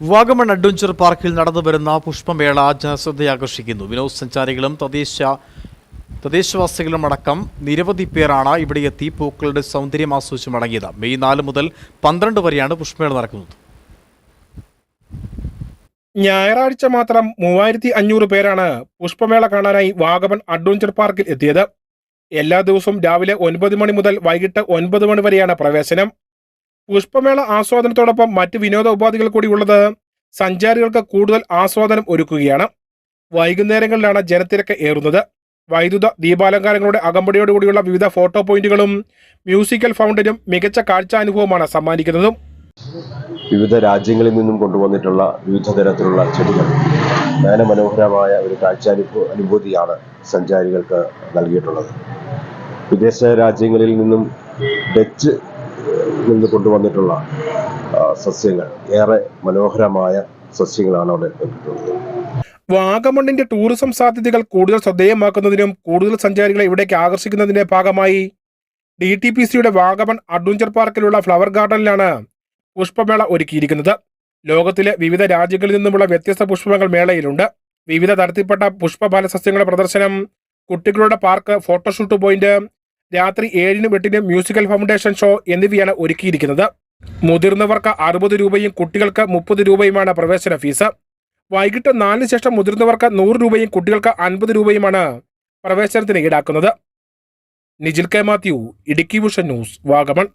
Vagamon adventure പാർക്കിൽ നടന്നുവരുന്ന പുഷ്പമേള ജനശ്രദ്ധയാകർഷിക്കുന്നു. വിനോദസഞ്ചാരികളും തദ്ദേശ തദ്ദേശവാസികളും അടക്കം നിരവധി പേരാണ് ഇവിടെ എത്തി പൂക്കളുടെ സൗന്ദര്യം ആസ്വദിച്ച് മടങ്ങിയത്. മെയ് നാല് മുതൽ പന്ത്രണ്ട് വരെയാണ് പുഷ്പമേള നടക്കുന്നത്. ഞായറാഴ്ച മാത്രം മൂവായിരത്തി അഞ്ഞൂറ് പേരാണ് പുഷ്പമേള കാണാനായി വാഗമൺ അഡ്വഞ്ചർ പാർക്കിൽ എത്തിയത്. എല്ലാ ദിവസവും രാവിലെ ഒൻപത് മണി മുതൽ വൈകിട്ട് ഒൻപത് മണി വരെയാണ് പ്രവേശനം. പുഷ്പമേള ആസ്വാദനത്തോടൊപ്പം മറ്റ് വിനോദ ഉപാധികൾ കൂടി ഉള്ളത് സഞ്ചാരികൾക്ക് കൂടുതൽ ആസ്വാദനം ഒരുക്കുകയാണ്. വൈകുന്നേരങ്ങളിലാണ് ജനത്തിരക്ക് ഏറുന്നത്. വൈദ്യുത ദീപാലങ്കാരങ്ങളുടെ അകമ്പടിയോടുകൂടിയുള്ള വിവിധ ഫോട്ടോ പോയിന്റുകളും മ്യൂസിക്കൽ ഫൗണ്ടനും മികച്ച കാഴ്ചാനുഭവമാണ് സമ്മാനിക്കുന്നതും. വിവിധ രാജ്യങ്ങളിൽ നിന്നും കൊണ്ടുവന്നിട്ടുള്ള വിവിധ തരത്തിലുള്ള ചെടികൾ നയനമനോഹരമായ ഒരു കാഴ്ചാനുഭൂ അനുഭൂതിയാണ് സഞ്ചാരികൾക്ക് നൽകിയിട്ടുള്ളത്. വിദേശ രാജ്യങ്ങളിൽ നിന്നും ഡച്ച് നിന്ന് കൊണ്ടുവന്നിട്ടുള്ള സസ്യങ്ങൾ. ഏറെ മനോഹരമായ സസ്യങ്ങളാണ് അവിടെ ലഭിക്കുന്നത്. വാഗമണ്ണിന്റെ ടൂറിസം സാധ്യതകൾ കൂടുതൽ ശ്രദ്ധേയമാക്കുന്നതിനും കൂടുതൽ സഞ്ചാരികളെ ഇവിടേക്ക് ആകർഷിക്കുന്നതിന്റെ ഭാഗമായി ഡി ടി പി സിയുടെ വാഗമൺ അഡ്വഞ്ചർ പാർക്കിലുള്ള ഫ്ലവർ ഗാർഡനിലാണ് പുഷ്പമേള ഒരുക്കിയിരിക്കുന്നത്. ലോകത്തിലെ വിവിധ രാജ്യങ്ങളിൽ നിന്നുമുള്ള വ്യത്യസ്ത പുഷ്പങ്ങൾ മേളയിലുണ്ട്. വിവിധ തരത്തിൽപ്പെട്ട പുഷ്പഫല സസ്യങ്ങളുടെ പ്രദർശനം കുട്ടികളുടെ പാർക്ക് ഫോട്ടോഷൂട്ട് പോയിന്റ് രാത്രി ഏഴിനും എട്ടിനും മ്യൂസിക്കൽ ഫൗണ്ടേഷൻ ഷോ എന്നിവയാണ് ഒരുക്കിയിരിക്കുന്നത്. മുതിർന്നവർക്ക് അറുപത് രൂപയും കുട്ടികൾക്ക് മുപ്പത് രൂപയുമാണ് പ്രവേശന ഫീസ്. വൈകിട്ട് നാലിന് ശേഷം മുതിർന്നവർക്ക് നൂറ് രൂപയും കുട്ടികൾക്ക് അൻപത് രൂപയുമാണ് പ്രവേശനത്തിന് ഈടാക്കുന്നത്. Nijil K Mathew Idukki vision news Vagamon.